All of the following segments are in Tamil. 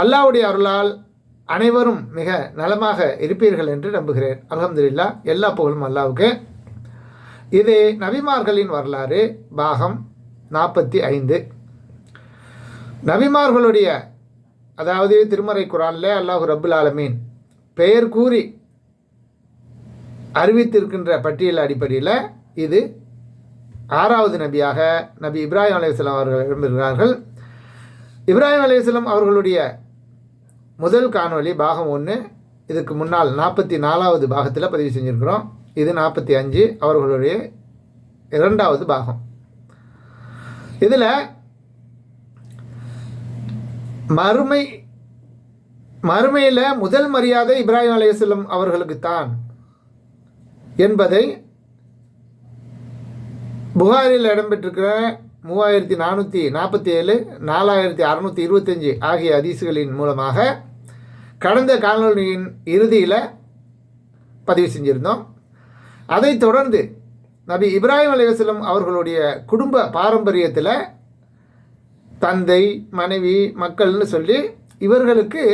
அல்லாஹ்வுடைய அருளால் அனைவரும் மிக நலமாக இருப்பீர்கள் என்று நம்புகிறேன். அலமதுல்லா எல்லா புகழும் அல்லாவுக்கு. இது நபிமார்களின் வரலாறு பாகம் நாற்பத்தி ஐந்து. நபிமார்களுடைய அதாவது திருமறை குரானில் அல்லாஹு ரபுல் ஆலமீன் பெயர் கூறி அறிவித்திருக்கின்ற பட்டியல் அடிப்படையில் இது ஆறாவது நபியாக நபி இப்ராஹிம் அலையாம் அவர்கள் விரும்புகிறார்கள் இப்ராஹிம் அலையம் அவர்களுடைய முதல் காணொலி பாகம் ஒன்று இதுக்கு முன்னால் நாற்பத்தி நாலாவது பாகத்தில் பதிவு செஞ்சுருக்கிறோம். இது நாற்பத்தி அஞ்சு அவர்களுடைய இரண்டாவது பாகம். இதில் மறுமை மறுமையில் முதல் மரியாதை இப்ராஹிம் அவர்களுக்கு தான் என்பதை புகாரில் இடம்பெற்றிருக்கிற மூவாயிரத்தி நானூற்றி நாற்பத்தி ஏழு நாலாயிரத்தி அறநூற்றி இருபத்தஞ்சி ஆகிய அதிசுகளின் மூலமாக கடந்த காலநிலையின் இறுதியில் பதிவு செஞ்சுருந்தோம். அதைத் தொடர்ந்து நபி இப்ராஹிம் அலைவாஸ்லம் அவர்களுடைய குடும்ப பாரம்பரியத்தில் தந்தை மனைவி மக்கள்னு சொல்லி இவர்களுக்கு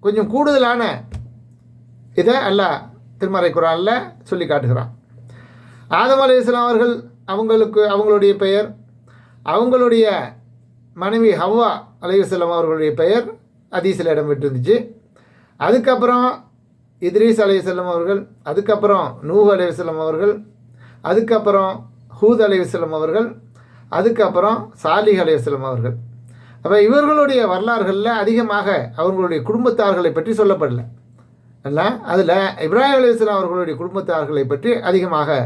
கொஞ்சம் கூடுதலான இதை அல்லாஹ் திருமறை குரானில் சொல்லி காட்டுகிறான். ஆதம் அலி அவர்கள் அவங்களுக்கு அவங்களுடைய பெயர் அவங்களுடைய மனைவி ஹவ்வா அலையுசல்லம் அவர்களுடைய பெயர் அதீசில் இடம் பெற்றிருந்துச்சு அதுக்கப்புறம் இத்ரீஸ் அலையுசல்லம் அவர்கள் அதுக்கப்புறம் நூஹ் அலையுசல்லம் அவர்கள் அதுக்கப்புறம் ஹூத் அலையுசல்லம் அவர்கள் அதுக்கப்புறம் சாலிஹ் அலையுசல்லம் அவர்கள். அப்போ இவர்களுடைய வரலாறுகளில் அதிகமாக அவர்களுடைய குடும்பத்தார்களை பற்றி சொல்லப்படலை. அல்ல அதில் இப்ராஹிம் அலையுஸ்லாம் அவர்களுடைய குடும்பத்தார்களை பற்றி அதிகமாக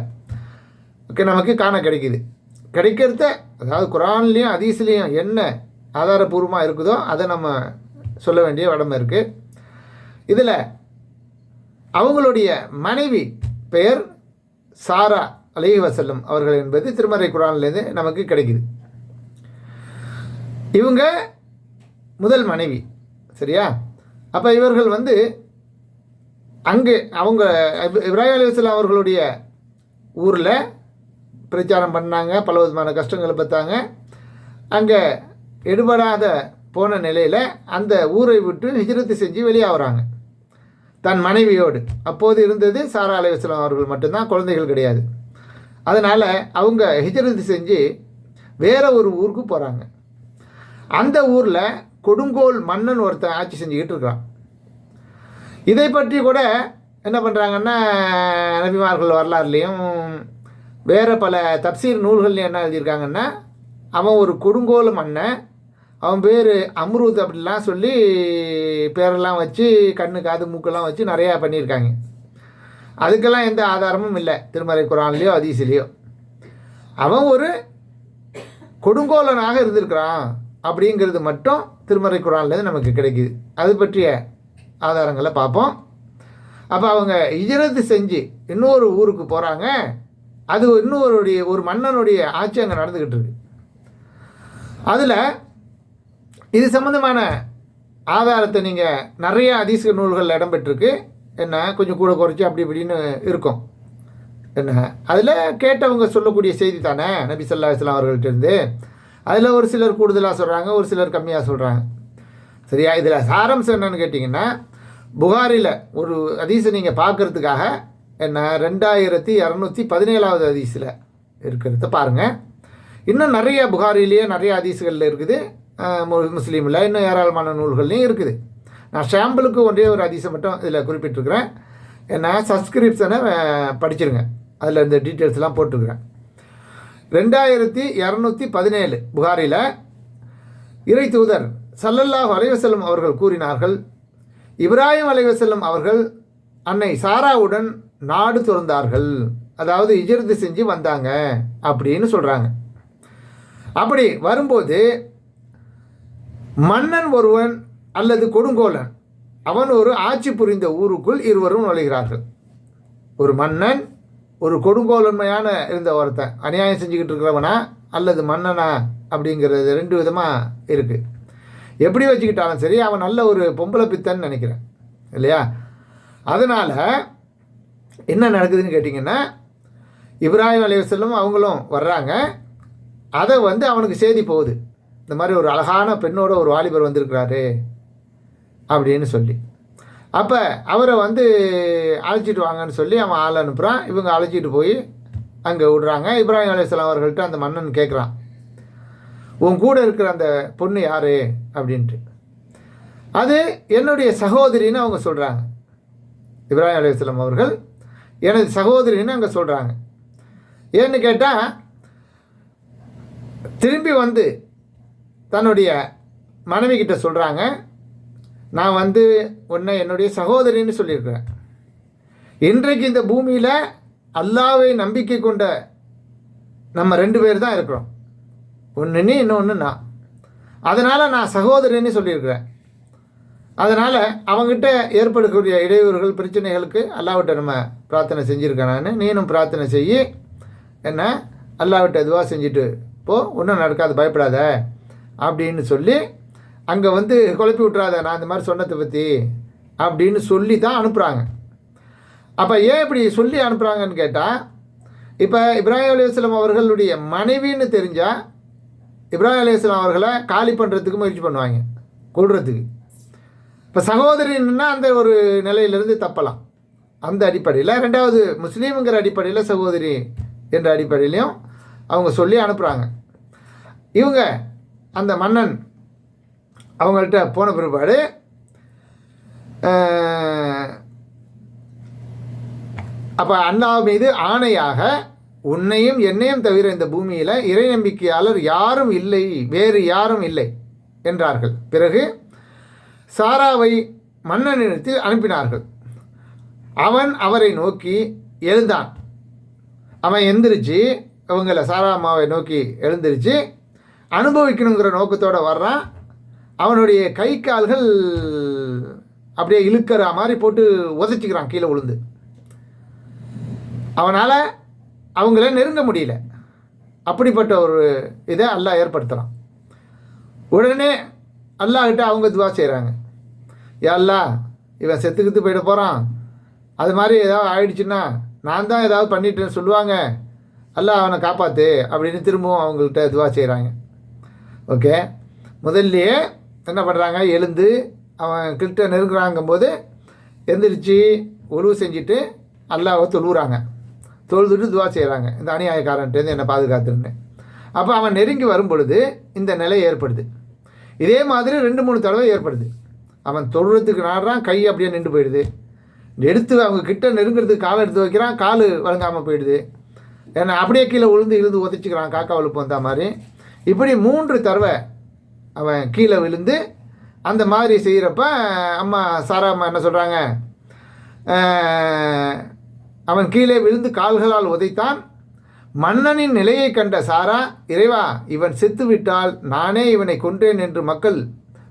நமக்கு காண கிடைக்குது. கிடைக்கிறத அதாவது குரான்லேயும் அதீஸ்லேயும் என்ன ஆதாரபூர்வமாக இருக்குதோ அதை நம்ம சொல்ல வேண்டிய உடம்பு இருக்குது இதில் அவங்களுடைய மனைவி பெயர் சாரா அலி வசல்லம் அவர்கள் என்பது திருமறை குரான்லேருந்து நமக்கு கிடைக்குது. இவங்க முதல் மனைவி சரியா? அப்போ இவர்கள் வந்து அங்கே அவங்க இப்ராஹிம் அலிவசல்லாம் அவர்களுடைய ஊரில் பிரச்சாரம் பண்ணாங்க பல விதமான கஷ்டங்களை பார்த்தாங்க. அங்கே எடுபடாத போன நிலையில் அந்த ஊரை விட்டு ஹிஜரத்து செஞ்சு வெளியாகிறாங்க தன் மனைவியோடு. அப்போது இருந்தது சாரா அலிவசலாம் அவர்கள் மட்டும்தான் குழந்தைகள் கிடையாது. அதனால் அவங்க ஹிஜரத்து செஞ்சு வேற ஒரு ஊருக்கு போகிறாங்க அந்த ஊரில் கொடுங்கோல் மன்னன் ஒருத்தன் ஆட்சி செஞ்சுக்கிட்டு இருக்கிறான். இதை பற்றி கூட என்ன பண்ணுறாங்கன்னா நபிமார்கள் வரலாறுலேயும் வேறு பல தப்சீர் நூல்கள் என்ன எழுதியிருக்காங்கன்னா அவன் ஒரு கொடுங்கோல் மன்னன் அவன் பேர் அம்ருத் அப்படிலாம் சொல்லி பேரெல்லாம் வச்சு கண்ணு காது மூக்கெல்லாம் வச்சு நிறையா பண்ணியிருக்காங்க. அதுக்கெல்லாம் எந்த ஆதாரமும் இல்லை திருமறை குரான்லேயோ அதீசிலையோ அவன் ஒரு கொடுங்கோலனாக இருந்திருக்கிறான் அப்படிங்கிறது மட்டும் திருமறை குரான்லேருந்து நமக்கு கிடைக்குது. அது பற்றிய ஆதாரங்களை பார்ப்போம். அப்போ அவங்க இஜரத்து செஞ்சு இன்னொரு ஊருக்கு போகிறாங்க அது இன்னொருடைய ஒரு மன்னனுடைய ஆட்சி அங்கே நடந்துக்கிட்டு இருக்கு. அதில் இது சம்மந்தமான ஆதாரத்தை நீங்கள் நிறைய அதிசய நூல்கள் இடம்பெற்றிருக்கு. என்ன கொஞ்சம் கூட குறைச்சி அப்படி இப்படின்னு இருக்கும். என்ன அதில் கேட்டவங்க சொல்லக்கூடிய செய்தி தானே நபி சொல்லா இஸ்லாம் அவர்கள்ட்டேருந்து அதில் ஒரு சிலர் கூடுதலாக சொல்கிறாங்க ஒரு சிலர் கம்மியாக சொல்கிறாங்க சரியா? இதில் சாரம்சம் என்னன்னு கேட்டிங்கன்னா புகாரில் ஒரு அதீஸை நீங்கள் பார்க்குறதுக்காக என்ன ரெண்டாயிரத்தி இரநூத்தி பதினேழாவது அதிசில் இருக்கிறத பாருங்கள் இன்னும் நிறைய புகாரிலேயே நிறைய அதிசுகளில் இருக்குது. முஸ்லீமில் இன்னும் ஏராளமான நூல்கள்லையும் இருக்குது. நான் ஷாம்பிளுக்கு ஒன்றே ஒரு அதிசம் மட்டும் இதில் குறிப்பிட்டிருக்கிறேன். என்ன சப்ஸ்கிரிப்ஷனை படிச்சிருங்க. அதில் இந்த டீட்டெயில்ஸ்லாம் போட்டிருக்கிறேன். ரெண்டாயிரத்தி இரநூத்தி பதினேழு புகாரில் இறை தூதர் சல்லல்லாஹ் அலைவசல்லம் அவர்கள் கூறினார்கள் இப்ராஹிம் அலைவசல்லம் அவர்கள் அன்னை சாராவுடன் நாடு துறந்தார்கள். அதாவது இஜர்து செஞ்சு வந்தாங்க அப்படின்னு சொல்கிறாங்க அப்படி வரும்போது மன்னன் ஒருவன் அல்லது கொடுங்கோலன் அவன் ஒரு ஆட்சி புரிந்த ஊருக்குள் இருவரும் நுழைகிறார்கள். ஒரு மன்னன் ஒரு கொடுங்கோலன்மையான இருந்த ஒருத்தன் அநியாயம் செஞ்சுக்கிட்டு இருக்கிறவனா அல்லது மன்னனா அப்படிங்கிறது ரெண்டு விதமாக இருக்குது எப்படி வச்சுக்கிட்டாலும் சரி அவன் நல்ல ஒரு பொம்பளை பித்தன்னு நினைக்கிறேன். இல்லையா? அதனால் என்ன நடக்குதுன்னு கேட்டிங்கன்னா இப்ராஹிம் அலைவசல்லம் அவங்களும் வர்றாங்க. அதை வந்து அவனுக்கு செய்தி போகுது. இந்த மாதிரி ஒரு அழகான பெண்ணோட ஒரு வாலிபர் வந்திருக்கிறாரு அப்படின்னு சொல்லி. அப்போ அவரை வந்து அழைச்சிட்டு வாங்கன்னு சொல்லி அவன் ஆள் அனுப்புகிறான் இவங்க அழைச்சிட்டு போய் அங்கே விடுறாங்க. இப்ராஹிம் அலையாம் அவர்கள்ட்ட அந்த மன்னன் கேட்குறான். உன் கூட இருக்கிற அந்த பொண்ணு யார்? அப்படின்ட்டு. அது என்னுடைய சகோதரின்னு அவங்க சொல்கிறாங்க இப்ராஹிம் அலையாம் அவர்கள் எனது சகோதரின்னு அங்கே சொல்கிறாங்க ஏன்னு கேட்டால் திரும்பி வந்து தன்னுடைய மனைவி கிட்ட சொல்கிறாங்க நான் வந்து உன்னை என்னுடைய சகோதரின்னு சொல்லியிருக்கிறேன். இன்றைக்கு இந்த பூமியில் அல்லாவை நம்பிக்கை கொண்ட நம்ம ரெண்டு பேர் தான் இருக்கிறோம். ஒன்று நீ இன்னொன்று நான். அதனால் நான் சகோதரின்னு சொல்லியிருக்கிறேன். அதனால் அவங்ககிட்ட ஏற்படக்கூடிய இடையூறுகள் பிரச்சனைகளுக்கு அல்லாவிட்ட நம்ம பிரார்த்தனை செஞ்சுருக்கேன் நான். நீனும் பிரார்த்தனை செய்யி என்ன அல்லாவிட்ட இதுவாக செஞ்சுட்டு போ. ஒன்றும் நடக்காது பயப்படாத அப்படின்னு சொல்லி அங்கே வந்து குழப்பி விட்றாத நான் இந்த மாதிரி சொன்னதை பற்றி அப்படின்னு சொல்லி தான் அனுப்புகிறாங்க அப்போ ஏன் இப்படி சொல்லி அனுப்புகிறாங்கன்னு கேட்டால் இப்போ இப்ராஹிம் அலையாஸ்லாம் அவர்களுடைய மனைவின்னு தெரிஞ்சால் இப்ராஹிம் அலையாஸ்லாம் அவர்களை காலி பண்ணுறதுக்கு முயற்சி பண்ணுவாங்க கொள்றதுக்கு இப்போ சகோதரின்னா அந்த ஒரு நிலையிலிருந்து தப்பலாம். அந்த அடிப்படையில் ரெண்டாவது முஸ்லீமுங்கிற அடிப்படையில் சகோதரி என்ற அடிப்படையிலையும் அவங்க சொல்லி அனுப்புகிறாங்க இவங்க அந்த மன்னன் அவங்கள்ட்ட போன பிற்பாடு அப்போ அண்ணா மீது ஆணையாக உன்னையும் என்னையும் தவிர இந்த பூமியில் இறை நம்பிக்கையாளர் யாரும் இல்லை வேறு யாரும் இல்லை என்றார்கள். பிறகு சாராவை மன்னனிடத்தில் அனுப்பினார்கள். அவன் அவரை நோக்கி எழுந்தான். அவன் எந்திரிச்சு இவங்களை சாரா அம்மாவை நோக்கி எழுந்திருச்சு அனுபவிக்கணுங்கிற நோக்கத்தோடு வர்றான். அவனுடைய கை கால்கள் அப்படியே இழுக்கிற மாதிரி போட்டு உதச்சிக்கிறான் கீழே விழுந்து அவனால் அவங்கள நெருங்க முடியல. அப்படிப்பட்ட ஒரு இதை அல்லாஹ் ஏற்படுத்துகிறான் உடனே அல்லாஹ்கிட்ட அவங்க துவா செய்கிறாங்க அல்லா இவன் செத்துக்கிட்டு போயிட போகிறான் அது மாதிரி ஏதாவது ஆயிடுச்சுன்னா நான் தான் ஏதாவது பண்ணிட்டேன்னு சொல்லுவாங்க. அல்லாஹ் அவனை காப்பாற்று அப்படின்னு திரும்பவும் அவங்கள்ட்ட துவா செய்கிறாங்க ஓகே? முதல்லையே என்ன பண்ணுறாங்க எழுந்து அவன் கிட்ட நெருங்குறாங்கும்போது எந்திரிச்சு உருவு செஞ்சுட்டு அல்லாவை தொழுவுறாங்க. தொழுதுட்டு துவா செய்கிறாங்க இந்த அநியாயக்காரன்ட்டேருந்து என்னை பாதுகாத்துருன்னு. அப்போ அவன் நெருங்கி வரும் பொழுது இந்த நிலை ஏற்படுது. இதே மாதிரி ரெண்டு மூணு தடவை ஏற்படுது. அவன் தொடுறதுக்கு நாடுறான் கை அப்படியே நின்று போயிடுது. எடுத்து அவங்க கிட்ட நெருங்கிறதுக்கு காலை எடுத்து வைக்கிறான் கால் வழங்காமல் போயிடுது. ஏன்னா அப்படியே கீழே விழுந்து இழுந்து உதச்சிக்கிறான் காக்கா வலுப்பு வந்த மாதிரி. இப்படி மூன்று தடவை அவன் கீழே விழுந்து அந்த மாதிரி செய்கிறப்ப அம்மா சாரா அம்மா என்ன சொல்கிறாங்க அவன் கீழே விழுந்து கால்களால் உதைத்தான் மன்னனின் நிலையை கண்ட சாரா இறைவா இவன் செத்துவிட்டால் நானே இவனை கொன்றேன் என்று மக்கள்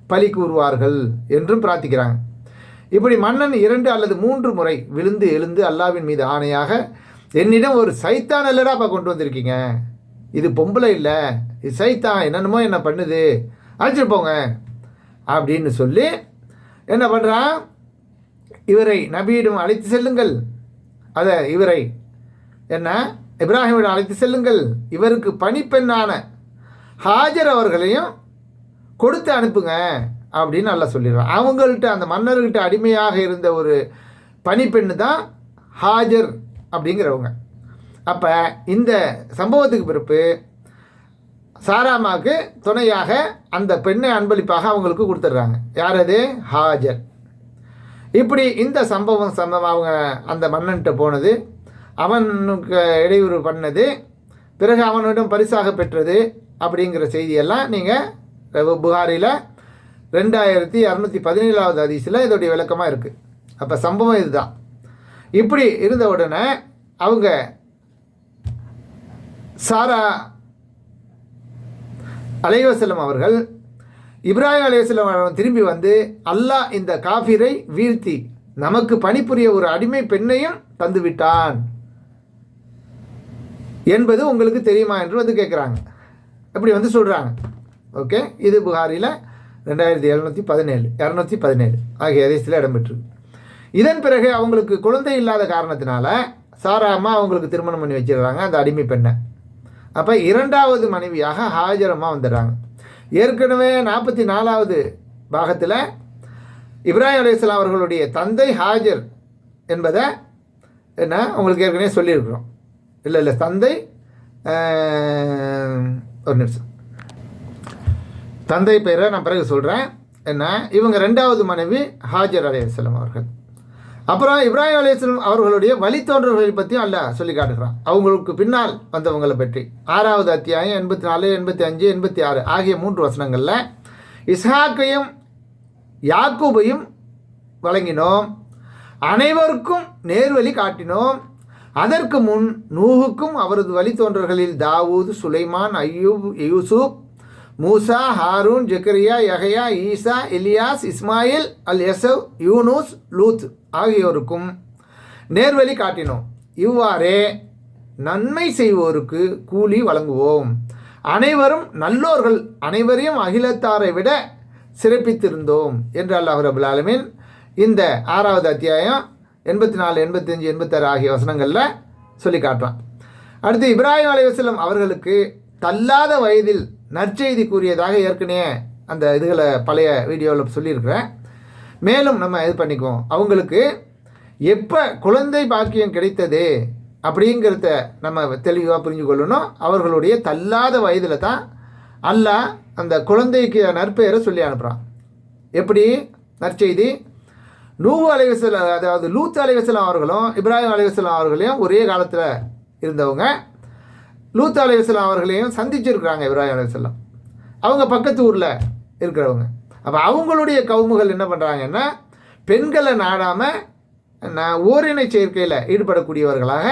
பழி கூறுவார்கள் என்றும் பிரார்த்திக்கிறாங்க. இப்படி மன்னன் இரண்டு அல்லது மூன்று முறை விழுந்து எழுந்து அல்லாவின் மீது ஆணையாக என்னிடம் ஒரு சைத்தான் இல்லடாப்பா கொண்டு வந்திருக்கீங்க? இது பொம்பளை இல்லை. இது சைத்தான். என்னென்னமோ என்ன பண்ணுது? அழைச்சிட்டு போங்க. அப்படின்னு சொல்லி என்ன பண்ணுறான் இவரை நபியிடம் அழைத்து செல்லுங்கள். அதை இவரை என்ன? இப்ராஹிமிடம் அழைத்து செல்லுங்கள். இவருக்கு பணிப்பெண்ணான ஹாஜர் அவர்களையும் கொடுத்து அனுப்புங்க அப்படின்னு நல்லா சொல்லிடுறான். அவங்கள்ட்ட அந்த மன்னர்கிட்ட அடிமையாக இருந்த ஒரு பணிப்பெண்ணு தான் ஹாஜர் அப்படிங்கிறவங்க. அப்போ இந்த சம்பவத்துக்கு பிறப்பு சாராமாவுக்கு துணையாக அந்த பெண்ணை அன்பளிப்பாக அவங்களுக்கு கொடுத்துட்றாங்க. யார் அது? ஹாஜர். இப்படி இந்த சம்பவம் சம்பவம் அவங்க அந்த மன்னன்கிட்ட போனது அவனுக்கு இடையூறு பண்ணது பிறகு அவனிடம் பரிசாக பெற்றது அப்படிங்கிற செய்தியெல்லாம் நீங்கள் புகாரில் ரெண்டாயிரத்தி இரநூத்தி பதினேழாவது அதிசயில் இதோடைய விளக்கமாக இருக்குது அப்போ சம்பவம் இதுதான். இப்படி இருந்த உடனே அவங்க சாரா அலைவசலம் அவர்கள் இப்ராஹிம் அலையாஸ்லாம் திரும்பி வந்து அல்லாஹ் இந்த காஃபிரை வீழ்த்தி நமக்கு பணிபுரிய ஒரு அடிமை பெண்ணையும் தந்துவிட்டான். என்பது உங்களுக்கு தெரியுமா என்று வந்து கேட்குறாங்க அப்படி வந்து சொல்கிறாங்க ஓகே இது புகாரில் ரெண்டாயிரத்தி எழுநூற்றி பதினேழு இரநூத்தி பதினேழு ஆகிய அதிசயில் இடம்பெற்றிருக்கு இதன் பிறகு அவங்களுக்கு குழந்தை இல்லாத காரணத்தினால சாரா அம்மா அவங்களுக்கு திருமணம் பண்ணி வச்சிடுறாங்க அந்த அடிமை பெண்ணை. அப்போ இரண்டாவது மனைவியாக ஹாஜரமாக வந்துடுறாங்க. ஏற்கனவே நாற்பத்தி நாலாவது பாகத்தில் இப்ராஹிம் அலையாம் அவர்களுடைய தந்தை ஹாஜர் என்பதை என்ன உங்களுக்கு ஏற்கனவே சொல்லியிருக்கிறோம். இல்லை இல்லை தந்தை ஒரு நிமிஷம். தந்தை பெயரை நான் பிறகு சொல்கிறேன் என்ன? இவங்க ரெண்டாவது மனைவி ஹாஜர் அலையாம் அவர்கள். அப்புறம் இப்ராஹிம் அலையம் அவர்களுடைய வழித்தோன்றல்களை பற்றியும் அல்ல சொல்லி காட்டுகிறான். அவங்களுக்கு பின்னால் வந்தவங்களை பற்றி. ஆறாவது அத்தியாயம் எண்பத்தி நாலு எண்பத்தி அஞ்சு எண்பத்தி ஆறு ஆகிய மூன்று வசனங்களில் இஸ்ஹாக்கையும் யாக்கூபையும் வழங்கினோம். அனைவருக்கும் நேர்வழி காட்டினோம். அதற்கு முன் நூஹுக்கும் அவரது வழித்தோன்றர்களில் Dawood Sulaiman Ayyub Yusuf Musa Harun Zakariya Yahya Isa Elias Ismail Al Esau Yunus Lut ஆகியோருக்கும் நேர்வழி காட்டினோம். இவ்வாறே நன்மை செய்வோருக்கு கூலி வழங்குவோம். அனைவரும் நல்லோர்கள் அனைவரையும் அகிலத்தாரை விட சிறப்பித்திருந்தோம் என்று அல்லாஹ் ரபுல் ஆலமின் இந்த ஆறாவது அத்தியாயம் எண்பத்தி நாலு எண்பத்தஞ்சு எண்பத்தாறு ஆகிய வசனங்களில் சொல்லி காட்டுறான். அடுத்து இப்ராஹிம் அலைவாஸ்லம் அவர்களுக்கு தள்ளாத வயதில் நற்செய்தி கூறியதாக ஏற்கனவே அந்த இதுகளை பழைய வீடியோவில் சொல்லியிருக்கிறேன். மேலும் நம்ம இது பண்ணிக்குவோம். அவங்களுக்கு எப்போ குழந்தை பாக்கியம் கிடைத்தது அப்படிங்கிறத நம்ம தெளிவாக புரிஞ்சு கொள்ளணும். அவர்களுடைய தள்ளாத வயதில் தான் அல்லாஹ் அந்த குழந்தைக்கு நற்பெயரை சொல்லி அனுப்புகிறான் எப்படி? நற்செய்தி நூஹு அலைவசலம் அதாவது லூத் அலைவசலாம் அவர்களும் இப்ராஹிம் அலைவசலாம் அவர்களையும் ஒரே காலத்தில் இருந்தவங்க. லூத் அலைவசலாம் அவர்களையும் சந்திச்சிருக்கிறாங்க இப்ராஹிம் அலைவசல்லாம் அவங்க பக்கத்து ஊரில் இருக்கிறவங்க. அப்போ அவங்களுடைய கவுமுகள் என்ன பண்ணுறாங்கன்னா பெண்களை நாடாமல் நான் ஓரினை சேர்க்கையில் ஈடுபடக்கூடியவர்களாக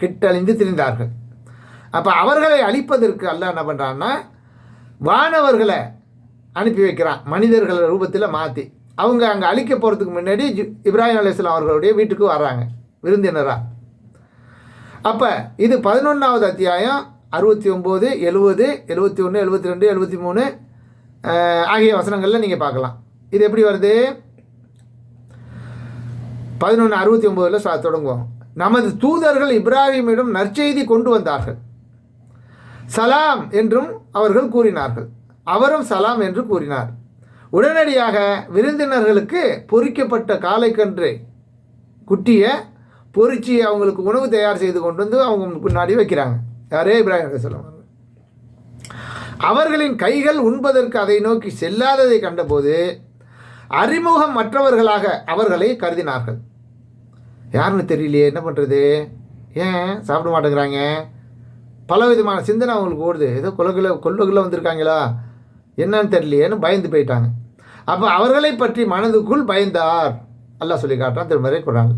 கிட்டழிந்து திரிந்தார்கள். அப்போ அவர்களை அழிப்பதற்கு அல்ல என்ன பண்ணுறான்னா வானவர்களை அனுப்பி வைக்கிறான். மனிதர்கள் ரூபத்தில் மாற்றி அவங்க அங்கே அழிக்க போகிறதுக்கு முன்னாடி இப்ராஹிம் அலிஸ்லாம் அவர்களுடைய வீட்டுக்கு வர்றாங்க விருந்தினராக அப்போ இது பதினொன்றாவது அத்தியாயம் அறுபத்தி ஒம்பது எழுபது எழுபத்தி ஒன்று எழுபத்தி ரெண்டு எழுபத்தி மூணு ஆகிய வசனங்களில் நீங்கள் பார்க்கலாம். இது எப்படி வருது? பதினொன்று அறுபத்தி ஒம்போதில் தொடங்குவோம். நமது தூதர்கள் இப்ராஹிமிடம் நற்செய்தி கொண்டு வந்தார்கள். சலாம் என்றும் அவர்கள் கூறினார்கள். அவரும் சலாம் என்று கூறினார். உடனடியாக விருந்தினர்களுக்கு பொறிக்கப்பட்ட காலைக்கன்று குட்டியை பொறிச்சு அவங்களுக்கு உணவு தயார் செய்து கொண்டு வந்து அவங்க முன்னாடி வைக்கிறாங்க. யாரே இப்ராஹிம் சொல்லுவாங்க அவர்களின் கைகள் உண்பதற்கு அதை நோக்கி செல்லாததை கண்டபோது அறிமுகம் மற்றவர்களாக அவர்களை கருதினார்கள். யாருன்னு தெரியலையே என்ன பண்ணுறது ஏன் சாப்பிட மாட்டேங்கிறாங்க? பல விதமான சிந்தனை அவங்களுக்கு ஓடுது. ஏதோ கொலகுல கொல்லுக்குள்ளே வந்திருக்காங்களா? என்னன்னு தெரியலையேன்னு பயந்து போயிட்டாங்க. அப்போ அவர்களை பற்றி மனதுக்குள் பயந்தார். அல்லா சொல்லி காட்டுறான் திருமறை குரான்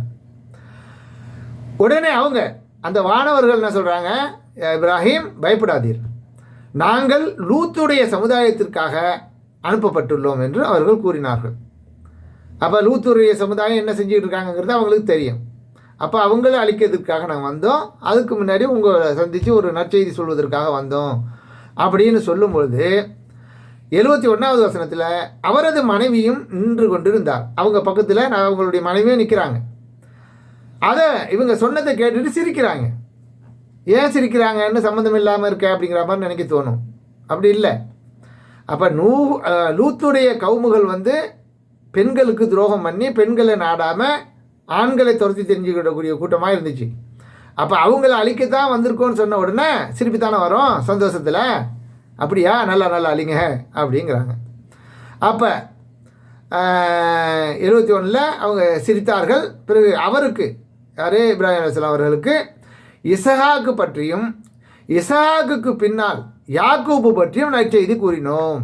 உடனே அவங்க அந்த வானவர்கள் என்ன சொல்கிறாங்க இப்ராஹிம் பயப்படாதீர். நாங்கள் லூத்துடைய சமுதாயத்திற்காக அனுப்பப்பட்டுள்ளோம் என்று அவர்கள் கூறினார்கள். அப்போ லூத்துடைய சமுதாயம் என்ன செஞ்சுட்டு இருக்காங்கங்கிறது அவங்களுக்கு தெரியும். அப்போ அவங்கள அழிக்கிறதுக்காக நாங்கள் வந்தோம். அதுக்கு முன்னாடி உங்களை சந்தித்து ஒரு நற்செய்தி சொல்வதற்காக வந்தோம். அப்படின்னு சொல்லும்பொழுது எழுபத்தி ஒன்றாவது வசனத்தில் அவரது மனைவியும் நின்று கொண்டிருந்தார். அவங்க பக்கத்தில் நான் அவங்களுடைய மனைவியும் நிற்கிறாங்க அதை இவங்க சொன்னதை கேட்டுட்டு சிரிக்கிறாங்க. ஏன் சிரிக்கிறாங்கன்னு சம்மந்தம் இல்லாமல் இருக்க? அப்படிங்கிற மாதிரி நினைக்க தோணும். அப்படி இல்லை. அப்போ நூ லூத்துடைய கவுமுகள் வந்து பெண்களுக்கு துரோகம் பண்ணி பெண்களை நாடாமல் ஆண்களை துரத்தி தெரிஞ்சுக்கிடக்கூடிய கூட்டமாக இருந்துச்சு. அப்போ அவங்கள அழிக்கத்தான் வந்திருக்கோன்னு சொன்ன உடனே சிரிப்பு தானே வரும் சந்தோஷத்தில்? அப்படியா? நல்லா நல்லா இல்லைங்க அப்படிங்கிறாங்க. அப்போ எழுபத்தி ஒன்றில் அவங்க சிரித்தார்கள். பிறகு அவருக்கு யாரே? இப்ராஹிம் அலைஹிஸ்ஸலாம் அவர்களுக்கு இசஹாக்கு பற்றியும் இசஹாக்குக்கு பின்னால் யாக்கூப்பு பற்றியும் நற்செய்தி கூறினோம்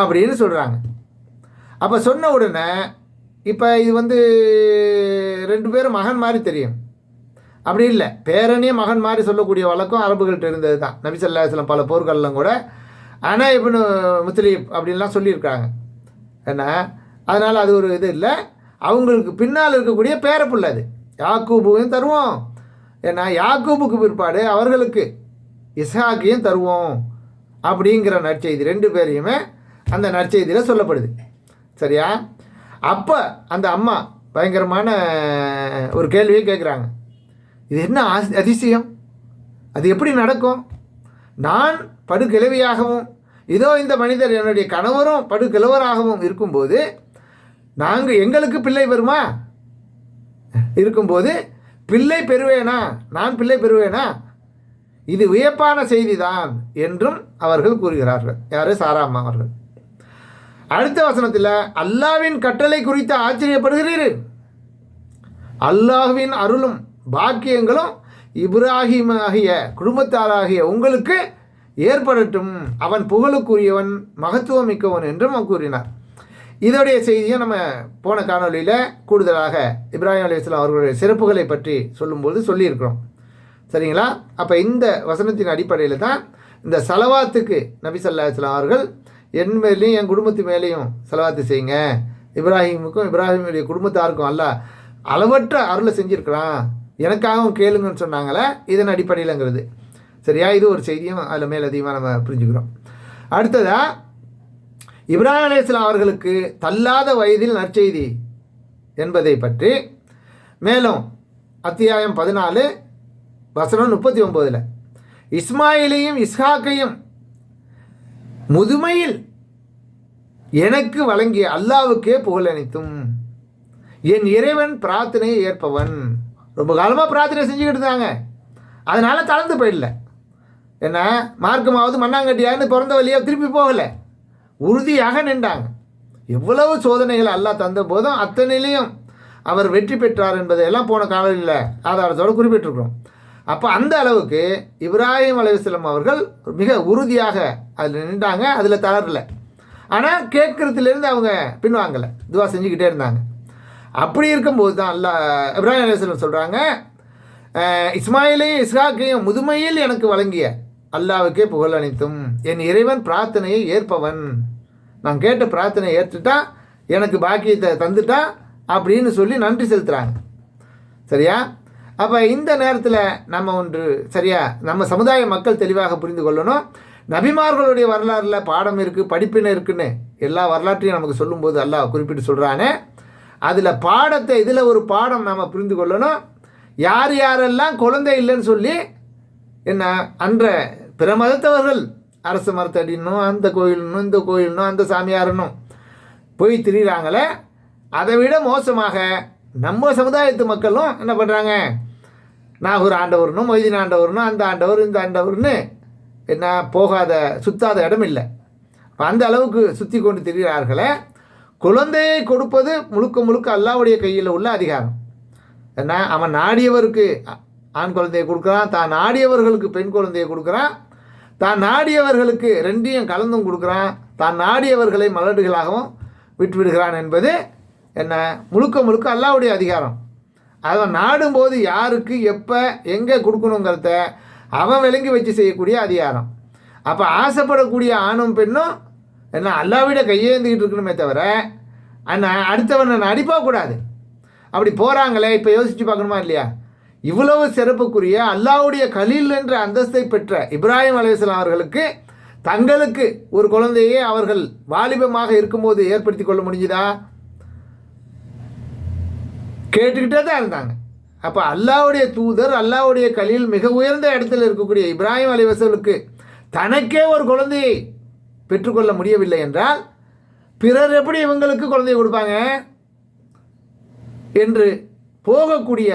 அப்படின்னு சொல்கிறாங்க அப்போ சொன்ன உடனே இப்போ இது வந்து ரெண்டு பேரும் மகன் மாதிரி தெரியும். அப்படி இல்லை. பேரனே மகன் மாதிரி சொல்லக்கூடிய வழக்கம் அரபுகள்கிட்ட இருந்தது தான் நபிசல்லாஸ்லம் பல போர்கள்லாம் கூட அனா இப்போ முத்தலீப் அப்படின்லாம் சொல்லியிருக்காங்க ஏன்னா அதனால் அது ஒரு இது இல்லை. அவங்களுக்கு பின்னால் இருக்கக்கூடிய பேரப்புள்ள அது. யாக்கூபுவையும் தருவோம். ஏன்னா யாக்கூபுக்கு பிற்பாடு அவர்களுக்கு இசாக்கையும் தருவோம். அப்படிங்கிற நற்செய்தி ரெண்டு பேரையுமே அந்த நற்செய்தியில் சொல்லப்படுது. சரியா? அப்போ அந்த அம்மா பயங்கரமான ஒரு கேள்வியை கேட்குறாங்க இது என்ன ஆஸ்- அதிசயம்? அது எப்படி நடக்கும்? நான் படுகிழவியாகவும் இதோ இந்த மனிதர் என்னுடைய கணவரும் படுகிழவராகவும் இருக்கும்போது நாங்கள் எங்களுக்கு பிள்ளை வருமா இருக்கும்போது பிள்ளை பெறுவேனா? நான் பிள்ளை பெறுவேனா? இது வியப்பான செய்திதான் என்றும் அவர்கள் கூறுகிறார்கள். யாரு? சாராம்மா அவர்கள். அடுத்த வசனத்தில் அல்லாவின் கட்டளை குறித்து ஆச்சரியப்படுகிறீர்கள். அல்லாஹ்வின் அருளும் பாக்கியங்களும் இப்ராஹிம் ஆகிய குடும்பத்தாராகிய உங்களுக்கு ஏற்படட்டும். அவன் புகழுக்குரியவன் மகத்துவம் மிக்கவன் என்றும் அவன் கூறினார். இதோடைய செய்தியை நம்ம போன காணொலியில் கூடுதலாக இப்ராஹிம் அலையாஸ்லாம் அவர்களுடைய சிறப்புகளை பற்றி சொல்லும்போது சொல்லியிருக்கிறோம். சரிங்களா? அப்போ இந்த வசனத்தின் அடிப்படையில் தான் இந்த செலவாத்துக்கு நபி சல்லா இஸ்லாம் அவர்கள் என் மேலேயும் என் குடும்பத்து மேலேயும் செலவாத்து செய்யுங்க. இப்ராஹிமுக்கும் இப்ராஹிமுடைய குடும்பத்தாருக்கும் அல்ல அளவற்ற அருளை செஞ்சுருக்கிறான். எனக்காகவும் கேளுங்கன்னு சொன்னாங்களே இதன் அடிப்படையிலங்கிறது. சரியா? இது ஒரு செய்தியும் அதில் மேல் அதிகமாக நம்ம புரிஞ்சுக்கிறோம். அடுத்ததாக இப்ராஹிம் அலேஸ்லாம் அவர்களுக்கு தள்ளாத வயதில் நற்செய்தி என்பதை பற்றி மேலும் அத்தியாயம் பதினாலு வசனம் முப்பத்தி ஒம்போதில் இஸ்மாயிலையும் இஸ்ஹாக்கையும் முதுமையில் எனக்கு வழங்கிய அல்லாவுக்கே புகழ் அனைத்தும் என் இறைவன் பிரார்த்தனையை ஏற்பவன். ரொம்ப காலமாக பிரார்த்தனை செஞ்சுக்கிட்டு இருந்தாங்க. அதனால் தளர்ந்து போயிடல. ஏன்னா மார்க்கமாவது மண்ணாங்கட்டியான்னு பிறந்த வழியாக திருப்பி போகலை. உறுதியாக நின்றாங்க. எவ்வளவு சோதனைகள் அல்லாஹ் தந்த போதும் அத்தனையிலையும் அவர் வெற்றி பெற்றார் என்பதை எல்லாம் போன காலையில் ஆதாரத்தோடு குறிப்பிட்டிருக்கிறோம். அப்போ அந்த அளவுக்கு இப்ராஹிம் அலைவாஸ்லம் அவர்கள் மிக உறுதியாக அதில் நின்றாங்க அதில் தளரல. ஆனால் கேட்குறதுலேருந்து அவங்க பின்வாங்கலை துவா செஞ்சுக்கிட்டே இருந்தாங்க. அப்படி இருக்கும்போது தான் அல்லாஹ் இப்ராஹிம் அலிஸ்லம் சொல்கிறாங்க இஸ்மாயிலையும் இஸ்ஹாக்கையும் முதுமையில் எனக்கு வழங்கிய அல்லாவுக்கே புகழ் அனைத்தும் என் இறைவன் பிரார்த்தனையை ஏற்பவன். நான் கேட்ட பிரார்த்தனையை ஏற்றுட்டா எனக்கு பாக்கியத்தை தந்துட்டா அப்படின்னு சொல்லி நன்றி செலுத்துகிறாங்க சரியா? அப்போ இந்த நேரத்தில் நம்ம ஒன்று சரியா? நம்ம சமுதாய மக்கள் தெளிவாக புரிந்து கொள்ளணும். நபிமார்களுடைய வரலாறில் பாடம் இருக்குது படிப்பினை இருக்குன்னு எல்லா வரலாற்றையும் நமக்கு சொல்லும்போது அல்லாஹ் குறிப்பிட்டு சொல்கிறானே அதில் பாடத்தை இதில் ஒரு பாடம் நாம் புரிந்து கொள்ளணும். யார் யாரெல்லாம் குழந்தை இல்லைன்னு சொல்லி என்ன அன்ற பிற மதத்தவர்கள் அரசு மரத்தடினும் அந்த கோயில்னும் இந்த கோயில்னும் அந்த சாமியாரனும் போய் திரிகிறாங்களே அதை விட மோசமாக நம்ம சமுதாயத்து மக்களும் என்ன பண்ணுறாங்க நாகூர் ஆண்டவர்னும் மொய்தீன் ஆண்டவர்னும் அந்த ஆண்டவர் இந்த ஆண்டவர்னு என்ன போகாத சுத்தாத இடம் இல்லை அந்த அளவுக்கு சுற்றி கொண்டு திரிகிறார்களே குழந்தையை கொடுப்பது முழுக்க முழுக்க அல்லாவுடைய கையில் உள்ள அதிகாரம். ஏன்னா அவன் நாடியவருக்கு ஆண் குழந்தையை கொடுக்குறான் தான் நாடியவர்களுக்கு பெண் குழந்தையை கொடுக்குறான் தான் நாடியவர்களுக்கு ரெண்டையும் கலந்தும் கொடுக்குறான் தான் நாடியவர்களை மலடுகளாகவும் விட்டு விடுகிறான் என்பது என்ன? முழுக்க முழுக்க அல்லாவுடைய அதிகாரம். அதை நாடும்போது யாருக்கு எப்போ எங்கே கொடுக்கணுங்கிறத அவன் விளங்கி வச்சு செய்யக்கூடிய அதிகாரம். அப்போ ஆசைப்படக்கூடிய ஆணும் பெண்ணும் ஏன்னா அல்லாவிட கையேந்திக்கிட்டு இருக்கணுமே தவிர அண்ணா அடுத்தவனை நடிப்பாகக்கூடாது அப்படி போகிறாங்களே இப்போ யோசித்து பார்க்கணுமா இல்லையா? இவ்வளவு சிறப்புக்குரிய அல்லாவுடைய கலீல் என்ற அந்தஸ்தை பெற்ற இப்ராஹிம் அலையாஸ்லாம் அவர்களுக்கு தங்களுக்கு ஒரு குழந்தையை அவர்கள் வாலிபமாக இருக்கும்போது ஏற்படுத்தி கொள்ள முடிஞ்சுதா? கேட்டுக்கிட்டே தான் இருந்தாங்க. அப்போ அல்லாவுடைய தூதர் அல்லாவுடைய கலில் மிக உயர்ந்த இடத்துல இருக்கக்கூடிய இப்ராஹிம் அலைவசலுக்கு தனக்கே ஒரு குழந்தையை பெற்றுக்கொள்ள முடியவில்லை என்றால் பிறர் எப்படி இவங்களுக்கு குழந்தைய கொடுப்பாங்க? என்று போகக்கூடிய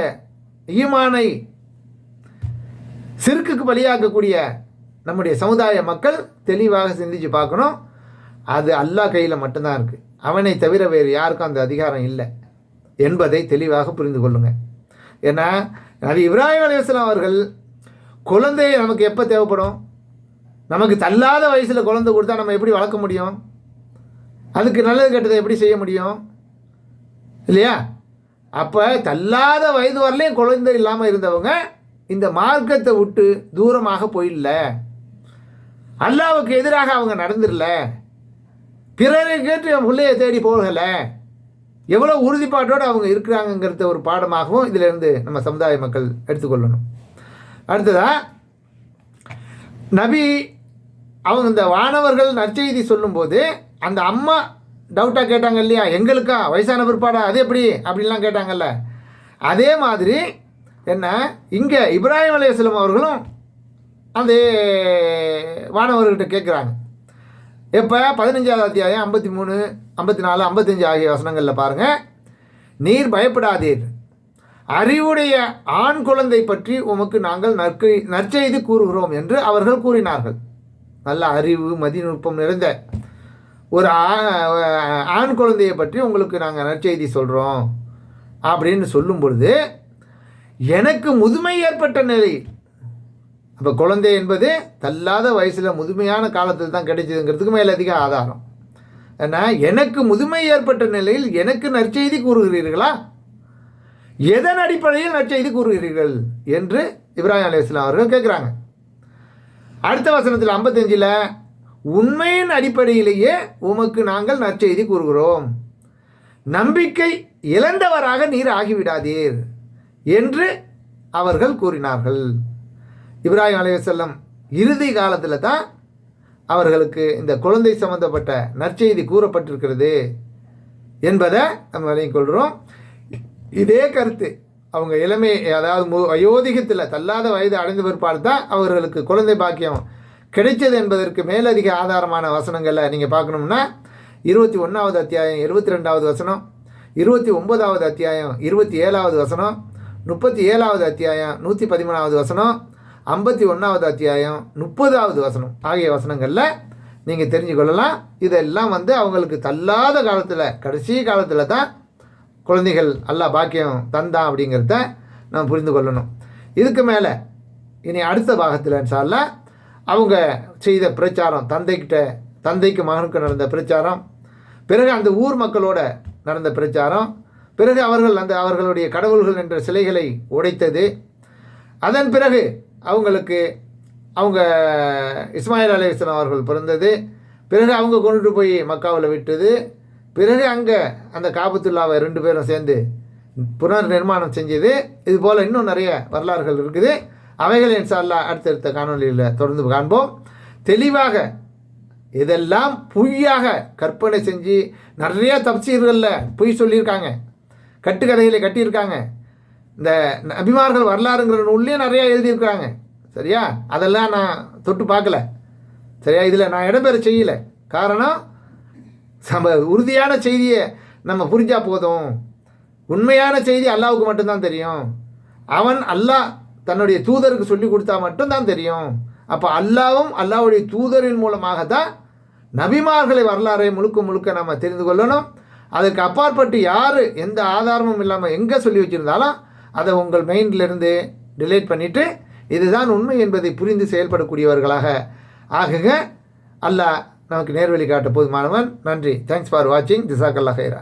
ஈமானை சிறுக்குக்கு பலியாக்கக்கூடிய நம்முடைய சமுதாய மக்கள் தெளிவாக சிந்திச்சு பார்க்கணும். அது அல்லாஹ் கையில் மட்டும்தான் இருக்குது அவனை தவிர வேறு யாருக்கும் அந்த அதிகாரம் இல்லை என்பதை தெளிவாக புரிந்து கொள்ளுங்க. ஏன்னா நபி இப்ராஹிம் அலையாஸ்லாம் அவர்கள் குழந்தை நமக்கு எப்போ தேவைப்படும்? நமக்கு தள்ளாத வயசில் குழந்தை கொடுத்தா நம்ம எப்படி வளர்க்க முடியும்? அதுக்கு நல்லது கெட்டதை எப்படி செய்ய முடியும்? இல்லையா? அப்போ தள்ளாத வயது வரலையும் குழந்தை இல்லாமல் இருந்தவங்க இந்த மார்க்கத்தை விட்டு தூரமாக போயிடல. அல்லாவுக்கு எதிராக அவங்க நடந்துடல. பிறரை கேட்டு என் பிள்ளையை தேடி போகலை. எவ்வளோ உறுதிப்பாட்டோடு அவங்க இருக்கிறாங்கங்கிறத ஒரு பாடமாகவும் இதிலிருந்து நம்ம சமுதாய மக்கள் எடுத்துக்கொள்ளணும். அடுத்ததாக நபி அவங்க இந்த வானவர்கள் நற்செய்தி சொல்லும்போது அந்த அம்மா டவுட்டாக கேட்டாங்க இல்லையா? எங்களுக்கா? வயசான பிற்பாடா அது எப்படி? அப்படின்லாம் கேட்டாங்கல்ல. அதே மாதிரி என்ன? இங்கே இப்ராஹிம் அலையாஸ்லம் அவர்களும் அந்த வானவர்கிட்ட கேட்குறாங்க எப்போ? பதினஞ்சாவது அத்தியாயம் ஐம்பத்தி மூணு ஐம்பத்தி நாலு ஐம்பத்தஞ்சு ஆகிய வசனங்களில் பாருங்கள் நீர் பயப்படாதீர். அறிவுடைய ஆண் குழந்தை பற்றி உமக்கு நாங்கள் நற்கை நற்செய்தி கூறுகிறோம் என்று அவர்கள் கூறினார்கள். நல்ல அறிவு மதிநுட்பம் நிறைந்த ஒரு ஆ- ஆண் குழந்தையை பற்றி உங்களுக்கு நாங்கள் நற்செய்தி சொல்கிறோம் அப்படின்னு சொல்லும் பொழுது எனக்கு முதுமை ஏற்பட்ட நிலை. அப்போ குழந்தை என்பது தள்ளாத வயசில் முதுமையான காலத்தில் தான் கிடைச்சதுங்கிறதுக்கு மேலதிக ஆதாரம். ஏன்னா எனக்கு முதுமை ஏற்பட்ட நிலையில் எனக்கு நற்செய்தி கூறுகிறீர்களா? எதன் அடிப்படையில் நற்செய்தி கூறுகிறீர்கள்? என்று இப்ராஹிம் அலையாஸ்லாம் அவர்கள் கேட்குறாங்க அடுத்த வசனத்தில் ஐம்பத்தஞ்சில் உண்மையின் அடிப்படையிலேயே உமக்கு நாங்கள் நற்செய்தி கூறுகிறோம். நம்பிக்கை இழந்தவராக நீர் ஆகிவிடாதீர் என்று அவர்கள் கூறினார்கள். இப்ராஹிம் அலைவசல்லம் இறுதி காலத்தில் தான் அவர்களுக்கு இந்த குழந்தை சம்பந்தப்பட்ட நற்செய்தி கூறப்பட்டிருக்கிறது என்பதை நம்ம விளங்கிக் கொள்கிறோம். இதே கருத்து. அவங்க இளமை அதாவது மு வயோதிகத்தில் தள்ளாத வயது அடைந்த பிற்பாடு தான் அவர்களுக்கு குழந்தை பாக்கியம் கிடைச்சது என்பதற்கு மேலதிக ஆதாரமான வசனங்களை நீங்கள் பார்க்கணும்னா இருபத்தி ஒன்றாவது அத்தியாயம் இருபத்தி ரெண்டாவது வசனம் இருபத்தி ஒன்பதாவது அத்தியாயம் இருபத்தி ஏழாவது வசனம் முப்பத்தி ஏழாவது அத்தியாயம் நூற்றி பதிமூணாவது வசனம் ஐம்பத்தி ஒன்றாவது அத்தியாயம் முப்பதாவது வசனம் ஆகிய வசனங்களில் நீங்கள் தெரிஞ்சு கொள்ளலாம் இதெல்லாம் வந்து அவங்களுக்கு தள்ளாத காலத்தில் கடைசி காலத்தில் தான் குழந்தைகள் அல்லாஹ் பாக்கியம் தந்தான் அப்படிங்கிறத நம்ம புரிந்து கொள்ளணும். இதுக்கு மேலே இனி அடுத்த பாகத்தில் சார்ல அவங்க செய்த பிரச்சாரம் தந்தைக்கிட்ட தந்தைக்கு மகனுக்கு நடந்த பிரச்சாரம் பிறகு அந்த ஊர் மக்களோட நடந்த பிரச்சாரம் பிறகு அவர்கள் அந்த அவர்களுடைய கடவுள்கள் என்ற சிலைகளை உடைத்தது. அதன் பிறகு அவங்களுக்கு அவங்க இஸ்மாயில் அலைஹிஸ்ஸலாம் அவர்கள் பிறந்தது. பிறகு அவங்க கொண்டுட்டு போய் மக்காவில் விட்டது. பிறகு அங்கே அந்த காபத்துல்லாவை ரெண்டு பேரும் சேர்ந்து புனர் நிர்மாணம் செஞ்சது. இது போல் இன்னும் நிறைய வரலாறுகள் இருக்குது. அவைகள் இன்ஷால்லா அடுத்தடுத்த காணொலியில் தொடர்ந்து காண்போம். தெளிவாக இதெல்லாம் பொய்யாக கற்பனை செஞ்சு நிறைய தப்சீர்களில் பொய் சொல்லியிருக்காங்க. கட்டுக்கதைகளை கட்டியிருக்காங்க. இந்த அபிமார்கள் வரலாறுங்கிற நூல்லையும் நிறையா எழுதியிருக்கிறாங்க சரியா? அதெல்லாம் நான் தொட்டு பார்க்கல. சரியா? இதில் நான் இடம்பெற செய்யலை. காரணம் நம்ம உறுதியான செய்தியை நம்ம புரிஞ்சால் போதும். உண்மையான செய்தி அல்லாவுக்கு மட்டும்தான் தெரியும். அவன் அல்லாஹ் தன்னுடைய தூதருக்கு சொல்லி கொடுத்தா மட்டும்தான் தெரியும். அப்போ அல்லாவும் அல்லாவுடைய தூதரின் மூலமாக தான் நபிமார்களை வரலாறை முழுக்க முழுக்க நம்ம தெரிந்து கொள்ளணும். அதற்கு அப்பாற்பட்டு யார் எந்த ஆதாரமும் இல்லாமல் எங்கே சொல்லி வச்சுருந்தாலும் அதை உங்கள் மைண்டிலிருந்து டிலேட் பண்ணிவிட்டு இதுதான் உண்மை என்பதை புரிந்து செயல்படக்கூடியவர்களாக ஆகுங்க. அல்லாஹ் நமக்கு நேர்வழி காட்ட போதுமானவன் நன்றி. தேங்க்ஸ் ஃபார் வாட்சிங் திசாக்கல்லா ஹைரா.